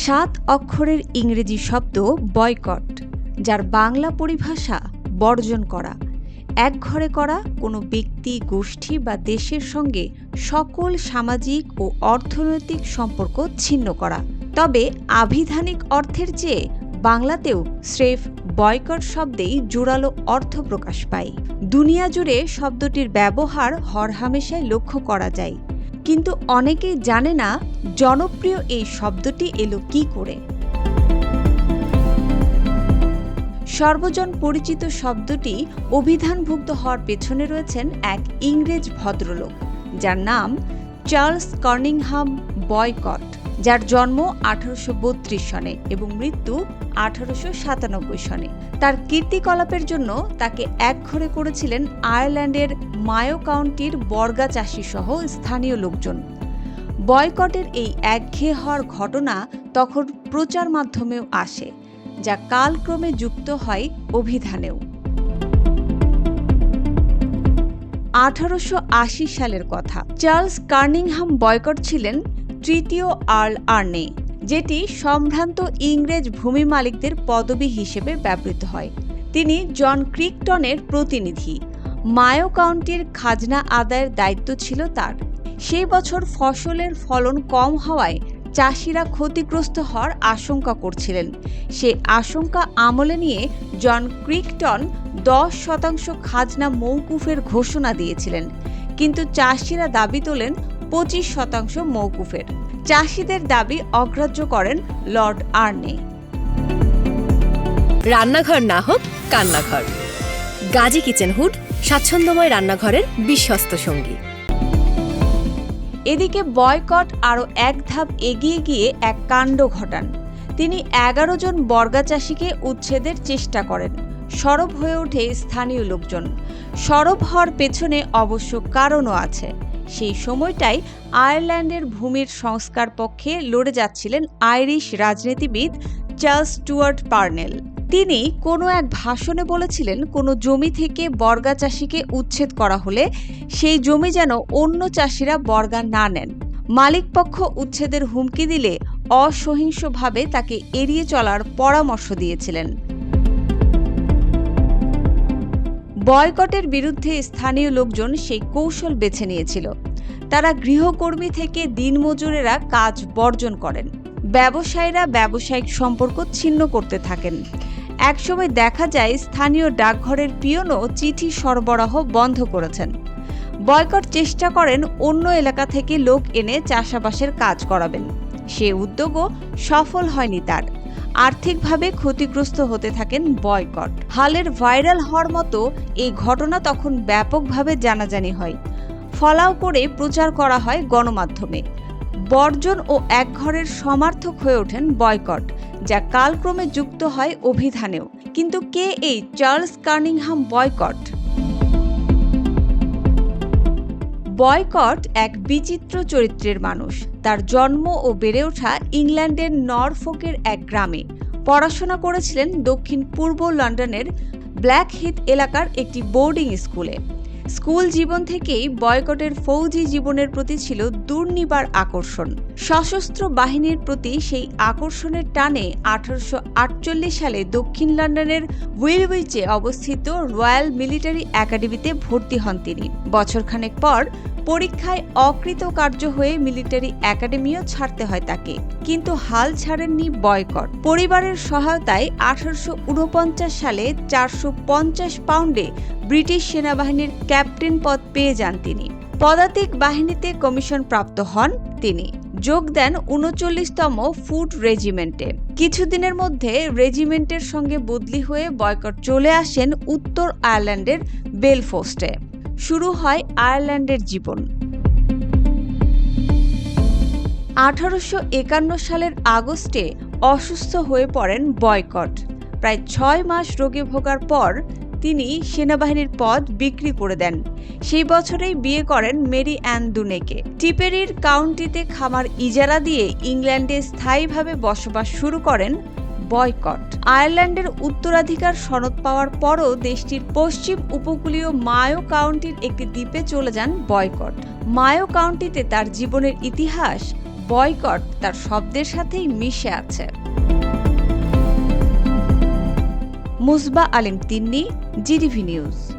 সাত অক্ষরের ইংরেজি শব্দ বয়কট, যার বাংলা পরিভাষা বর্জন করা। এক ঘরে করা কোনো ব্যক্তি, গোষ্ঠী বা দেশের সঙ্গে সকল সামাজিক ও অর্থনৈতিক সম্পর্ক ছিন্ন করা। তবে আভিধানিক অর্থের চেয়ে বাংলাতেও স্রেফ বয়কট শব্দেই জোরালো অর্থ প্রকাশ পায়। দুনিয়া জুড়ে শব্দটির ব্যবহার হরহামেশায় লক্ষ্য করা যায়। কিন্তু অনেকেই জানে না জনপ্রিয় এই শব্দটি এলো কি করে। সর্বজন পরিচিত শব্দটি অভিধানভুক্ত হওয়ার পেছনে রয়েছেন এক ইংরেজ ভদ্রলোক, যার নাম চার্লস কর্নিংহাম বয়কট। যার জন্ম আঠারোশো বত্রিশ সনে এবং মৃত্যু আঠারোশো সাতানব্বই সনে। তার কীর্তিকলাপের জন্য তাকে একঘরে করেছিলেন আয়ারল্যান্ডের মায়ো কাউন্টির বর্গা চাষি সহ স্থানীয় লোকজন। বয়কটের এই একঘেয়ে হওয়ার ঘটনা তখন প্রচার মাধ্যমেও আসে, যা কালক্রমে যুক্ত হয় অভিধানেও। আঠারোশো আশি সালের কথা। চার্লস কার্নিংহাম বয়কট ছিলেন তৃতীয় আর্ল আর্নে, যেটি সম্ভ্রান্ত ইংরেজ ভূমি মালিকদের পদবি হিসেবে ব্যবহৃত হয়। তিনি জন ক্রিকটনের প্রতিনিধি। মায়ো কাউন্টির খাজনা আদায়ের দায়িত্ব ছিল তার। সেই বছর ফসলের ফলন কম হওয়ায় চাষিরা ক্ষতিগ্রস্ত হওয়ার আশঙ্কা করছিলেন। সে আশঙ্কা আমলে নিয়ে জন ক্রিকটন দশ শতাংশ খাজনা মৌকুফের ঘোষণা দিয়েছিলেন। কিন্তু চাষিরা দাবি তোলেন পঁচিশ শতাংশ মৌকুফের চাষিদের দাবি অগ্রাহ্য করেন লর্ড আর্নে। রান্নাঘর না হোক কান্নাঘর। গাজী কিচেন হুড স্বাচ্ছন্দ্যময় রান্নাঘরের বিশ্বস্ত সঙ্গী। এদিকে বয়কট আরও এক ধাপ এগিয়ে গিয়ে এক কাণ্ড ঘটান। তিনি এগারো জন বর্গা চাষিকে উচ্ছেদের চেষ্টা করেন। সরব হয়ে ওঠে স্থানীয় লোকজন। সরব হওয়ার পেছনে অবশ্য কারণও আছে। সেই সময়টাই আয়ারল্যান্ডের ভূমির সংস্কার পক্ষে লড়ে যাচ্ছিলেন আইরিশ রাজনীতিবিদ চার্লস স্টুয়ার্ট পার্নেল। তিনি কোনো এক ভাষণে বলেছিলেন, কোনো জমি থেকে বর্গা চাষিকে উচ্ছেদ করা হলে সেই জমি যেন অন্য চাষিরা বর্গা না নেন। মালিকপক্ষ উচ্ছেদের হুমকি দিলে অসহিংসভাবে তাকে এড়িয়ে চলার পরামর্শ দিয়েছিলেন। বয়কটের বিরুদ্ধে স্থানীয় লোকজন সেই কৌশল বেছে নিয়েছিল। তারা গৃহকর্মী থেকে দিনমজুরেরা কাজ বর্জন করেন। ব্যবসায়ীরা ব্যবসায়িক সম্পর্ক ছিন্ন করতে থাকেন। একসময় দেখা যায় স্থানীয় ডাকঘরের পিয়নও চিঠি সরবরাহ বন্ধ করেছেন। বয়কট চেষ্টা করেন অন্য এলাকা থেকে লোক এনে চাষাবাসের কাজ করাবেন। সে উদ্যোগও সফল হয়নি তার। আর্থিকভাবে ক্ষতিগ্রস্ত হতে থাকেন বয়কট। হালের ভাইরাল হওয়ার মতো এই ঘটনা তখন ব্যাপকভাবে জানাজানি হয়। ফলাও করে প্রচার করা হয় গণমাধ্যমে। বর্জন ও একঘরের সমার্থক হয়ে ওঠেন বয়কট, যা কালক্রমে যুক্ত হয় অভিধানেও। কিন্তু কে এই চার্লস কার্নিংহাম বয়কট? বয়কট এক বিচিত্র চরিত্রের মানুষ। তার জন্ম ও বেড়ে ওঠা ইংল্যান্ডের নরফোকের এক গ্রামে। পড়াশোনা করেছিলেন দক্ষিণ পূর্ব লন্ডনের ব্ল্যাক হিথ এলাকার একটি বোর্ডিং স্কুলে। স্কুল জীবন থেকেই বয়কটের ফৌজি জীবনের প্রতি ছিল দুর্নিবার আকর্ষণ। সশস্ত্র বাহিনীর প্রতি সেই আকর্ষণের টানে আঠারোশো আটচল্লিশ সালে দক্ষিণ লন্ডনের উইলউইচে অবস্থিত রয়্যাল মিলিটারি একাডেমিতে ভর্তি হন তিনি। বছরখানেক পর পরীক্ষায় অকৃতকার্য হয়ে মিলিটারি একাডেমিও ছাড়তে হয় তাকে। কিন্তু হাল ছাড়েননি বয়কট। পরিবারের সহায়তায় আঠারোশো ঊনপঞ্চাশ সালে চারশো পঞ্চাশ পাউন্ডে ব্রিটিশ সেনাবাহিনীর ক্যাপ্টেন পদ পেয়ে যান তিনি। পদাতিক বাহিনীতে কমিশন প্রাপ্ত হন তিনি। যোগ দেন উনচল্লিশতম ফুট রেজিমেন্টে। কিছুদিনের মধ্যে রেজিমেন্টের সঙ্গে বদলি হয়ে বয়কট চলে আসেন উত্তর আয়ারল্যান্ডের বেলফোস্টে। শুরু হয় আয়ারল্যান্ডের জীবন। আঠারোশো একান্ন সালের আগস্টে অসুস্থ হয়ে পড়েন বয়কট। প্রায় ছয় মাস রোগে ভোগার পর তিনি সেনাবাহিনীর পদ বিক্রি করে দেন। সেই বছরেই বিয়ে করেন মেরি অ্যান দুনেকে। টিপেরির কাউন্টিতে খামার ইজারা দিয়ে ইংল্যান্ডে স্থায়ীভাবে বসবাস শুরু করেন বয়কট। আয়ারল্যান্ডের উত্তরাধিকার সনদ পাওয়ার পরও দেশটির পশ্চিম উপকূলীয় মায়ো কাউন্টির একটি দ্বীপে চলে যান বয়কট। মায়ো কাউন্টিতে তার জীবনের ইতিহাস, বয়কট তার শব্দের সাথেই মিশে আছে। Musba Alim Tinni, GDV news.